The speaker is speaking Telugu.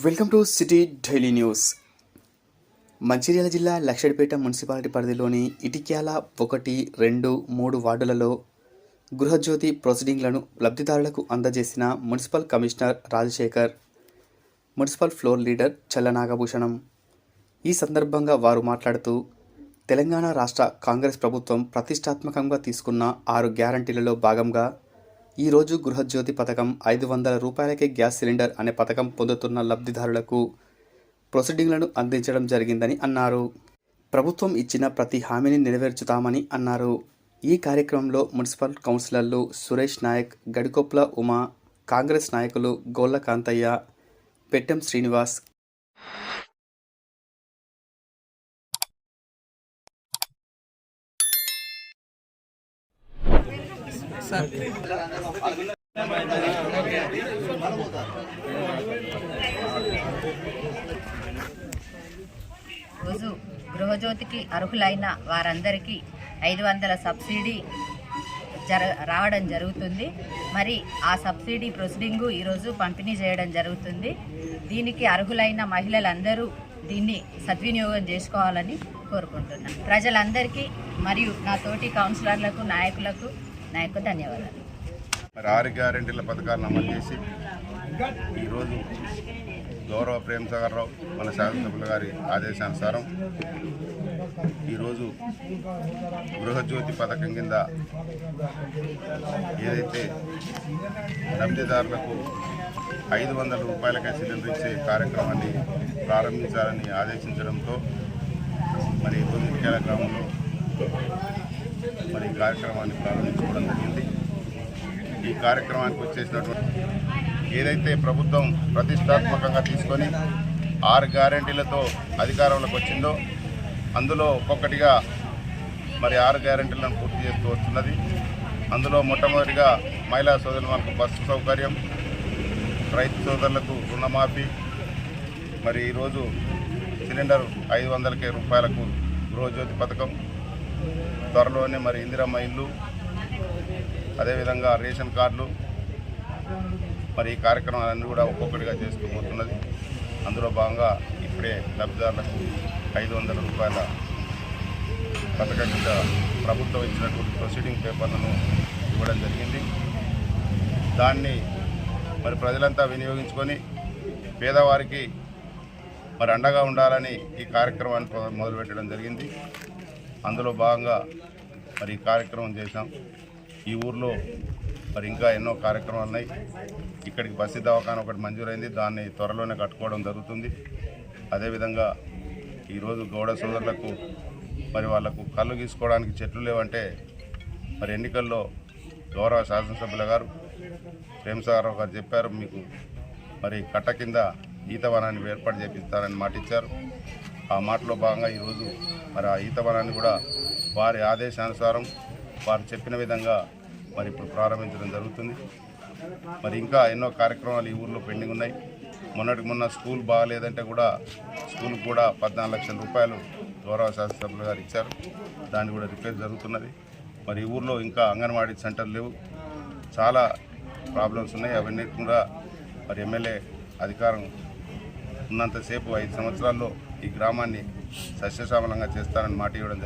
Welcome to city daily news. Mancherial జిల్లా లక్షడిపేట మున్సిపాలిటీ పరిధిలోని ఇటిక్యాల ఒకటి రెండు మూడు వార్డులలో గృహజ్యోతి ప్రొసీడింగ్లను లబ్ధిదారులకు అందజేసిన municipal commissioner Rajasekhar municipal floor leader Challa Nagabhushanam. ఈ సందర్భంగా వారు మాట్లాడుతూ తెలంగాణ రాష్ట్ర కాంగ్రెస్ ప్రభుత్వం ప్రతిష్టాత్మకంగా తీసుకున్న ఆరు గ్యారంటీలలో భాగంగా ఈరోజు గృహజ్యోతి పథకం ఐదు వందల రూపాయలకే గ్యాస్ సిలిండర్ అనే పథకం పొందుతున్న లబ్ధిదారులకు ప్రొసీడింగ్లను అందించడం జరిగిందని అన్నారు. ప్రభుత్వం ఇచ్చిన ప్రతి హామీని నెరవేర్చుతామని అన్నారు. ఈ కార్యక్రమంలో మున్సిపల్ కౌన్సిలర్లు సురేష్ నాయక్ గడికొప్ల ఉమా కాంగ్రెస్ నాయకులు గోళ్ళ కాంతయ్య పెట్టెం శ్రీనివాస్ రోజు గృహజ్యోతికి అర్హులైన వారందరికీ ఐదు వందల సబ్సిడీ జర రావడం జరుగుతుంది. మరి ఆ సబ్సిడీ ప్రొసీడింగు ఈరోజు పంపిణీ చేయడం జరుగుతుంది. దీనికి అర్హులైన మహిళలందరూ దీన్ని సద్వినియోగం చేసుకోవాలని కోరుకుంటున్నాను ప్రజలందరికీ మరియు నా తోటి కౌన్సిలర్లకు నాయకులకు నా యొక్క ధన్యవాదాలు. మరి ఆరు గ్యారెంటీల పథకాలను అమలు చేసి ఈరోజు గౌరవ ప్రేమ్ సాగర్ రావు మన శాసనసభ్యుల గారి ఆదేశానుసారం ఈరోజు గృహజ్యోతి పథకం కింద ఏదైతే లబ్ధిదారులకు ఐదు వందల రూపాయలకే సిలిండర్ ఇచ్చే కార్యక్రమాన్ని ప్రారంభించాలని ఆదేశించడంతో మరి ఈరోజు ఇటుకేల గ్రామంలో కార్యక్రమాన్ని ప్రారంభించుకోవడం జరిగింది. ఈ కార్యక్రమానికి వచ్చేసినటువంటి ఏదైతే ప్రభుత్వం ప్రతిష్టాత్మకంగా తీసుకొని ఆరు గ్యారంటీలతో అధికారంలోకి వచ్చిందో అందులో ఒక్కొక్కటిగా మరి ఆరు గ్యారంటీలను పూర్తి చేస్తూ వస్తున్నది. అందులో మొట్టమొదటిగా మహిళా సోదరులకు బస్సు సౌకర్యం రైతు సోదరులకు రుణమాఫీ మరి ఈరోజు సిలిండర్ ఐదు వందలకే రూపాయలకు గృహజ్యోతి పథకం త్వరలోనే మరి ఇందిరమ్మ ఇల్లు అదేవిధంగా రేషన్ కార్డులు మరి ఈ కార్యక్రమాలన్నీ కూడా ఒక్కొక్కటిగా చేస్తూ పోతున్నది. అందులో భాగంగా ఇప్పుడే లబ్ధిదారులకు ఐదు వందల రూపాయల పథకం కింద ప్రభుత్వం ఇచ్చినటువంటి ప్రొసీడింగ్ పేపర్లను ఇవ్వడం జరిగింది. దాన్ని మరి ప్రజలంతా వినియోగించుకొని పేదవారికి మరి అండగా ఉండాలని ఈ కార్యక్రమాన్ని మొదలుపెట్టడం జరిగింది. అందులో భాగంగా మరి కార్యక్రమం చేశాం. ఈ ఊర్లో మరి ఇంకా ఎన్నో కార్యక్రమాలు ఉన్నాయి. ఇక్కడికి బస్సు దవాఖాన ఒకటి మంజూరైంది. దాన్ని త్వరలోనే కట్టుకోవడం జరుగుతుంది. అదేవిధంగా ఈరోజు గౌడ సోదరులకు మరి వాళ్ళకు కళ్ళు గీసుకోవడానికి చెట్లు లేవంటే మరి ఎన్నికల్లో గౌరవ శాసనసభ్యుల గారు ప్రేమసాగరావు గారు చెప్పారు. మీకు మరి కట్ట కింద ఈత వనాన్ని ఏర్పాటు చేపిస్తారని మాటిచ్చారు. ఆ మాటలో భాగంగా ఈరోజు మరి ఆ ఈత వనాన్ని కూడా వారి ఆదేశానుసారం వారు చెప్పిన విధంగా మరి ఇప్పుడు ప్రారంభించడం జరుగుతుంది. మరి ఇంకా ఎన్నో కార్యక్రమాలు ఈ ఊర్లో పెండింగ్ ఉన్నాయి. మొన్నటికి మొన్న స్కూల్ బాగాలేదంటే కూడా స్కూల్ కూడా పద్నాలుగు లక్షల రూపాయలు గౌరవ శాసనసభ్యులు గారు ఇచ్చారు. దాన్ని కూడా రిపేర్ జరుగుతున్నది. మరి ఈ ఊర్లో ఇంకా అంగన్వాడీ సెంటర్ లేవు. చాలా ప్రాబ్లమ్స్ ఉన్నాయి. అవన్నీ కూడా మరి ఎమ్మెల్యే అధికారం ఉన్నంతసేపు ఐదు సంవత్సరాల్లో ఈ గ్రామాన్ని సస్యశ్యామలంగా చేస్తారని మాట ఇవ్వడం